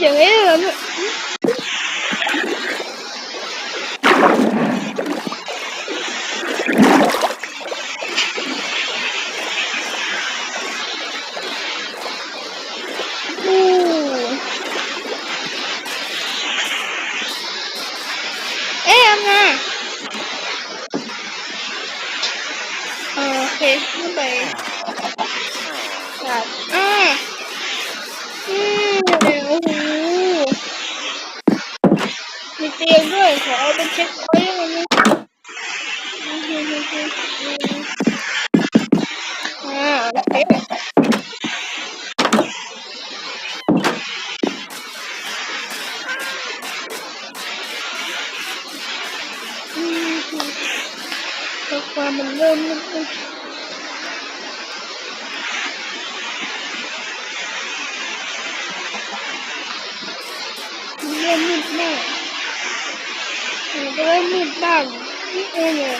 chừng ý luôn ờ, Okay, goodbye. Stop. Ah! tiền rồi phải bên chết quấy rồi à đã thấy rồi qua mình lên lên lên lên lên lên เลยนะอืมอืมอืมอืมอืมอ่าโอเคอืมอืมข้อความมันเริ่มมันเริ่มมืดบ้างนี่เองเลย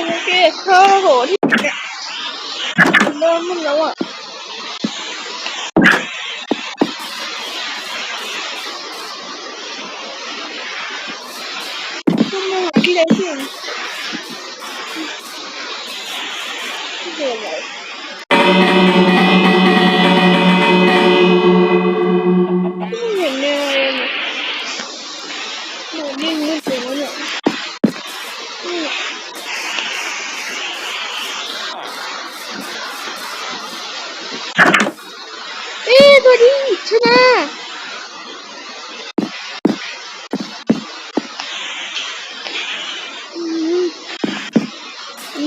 โอเคโอ้โหที่เริ่มมืดแล้วอะ 太近，太近了。你瞧，吃饭。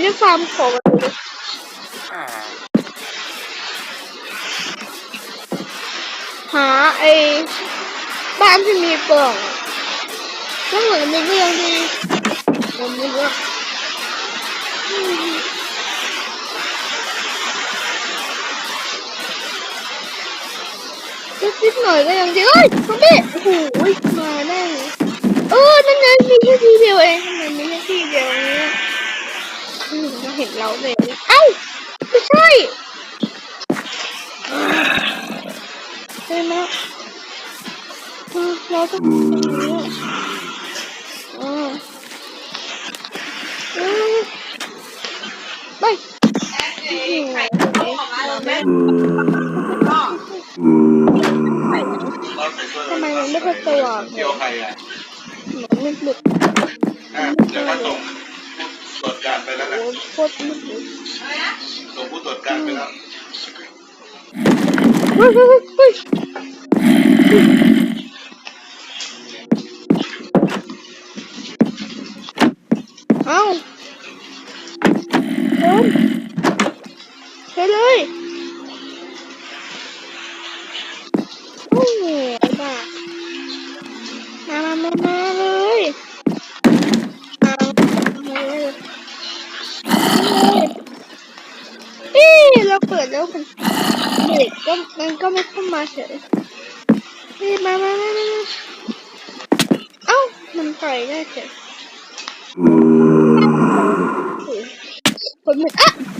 นี่ฟาร์มของหาไอ้บ้านที่มีปล่องก็เหมือนมีเรื่องที่ผมไม่รู้อะอืมนิดหน่อยก็ยังดีเอ้ยซอมบี้โอ้โหมาแน่เออนั่นไงมีแค่ทีเดียวเองทำไมมีแค่ทีเดียวเนี่ ยอืมมาเห็นเราเลย เอ้า ไม่ใช่ใช่ไหมเออเราต้องทำอย่างนี้อ่าเออไปทำไมมันไม่ค่อยสว่างเลเกี่ยยวใครอะเหมือนมืดมื แล้วนะโอ้โคตรมืดเลยส่งผู้ตรวจการไปแล้วเฮ้ยเฮ้ยเฮ้ยอ้าเดินไปเลยโอ้โหไอ้บ้ามามามาเลยเอ๊ะ เราเปิดแล้วมันเด็กก็มันก็ไม่เข้ามาเฉยเฮ้ยมามามามาเอ้ามันต่อยได้เฉยโอ้โหคนมันอะ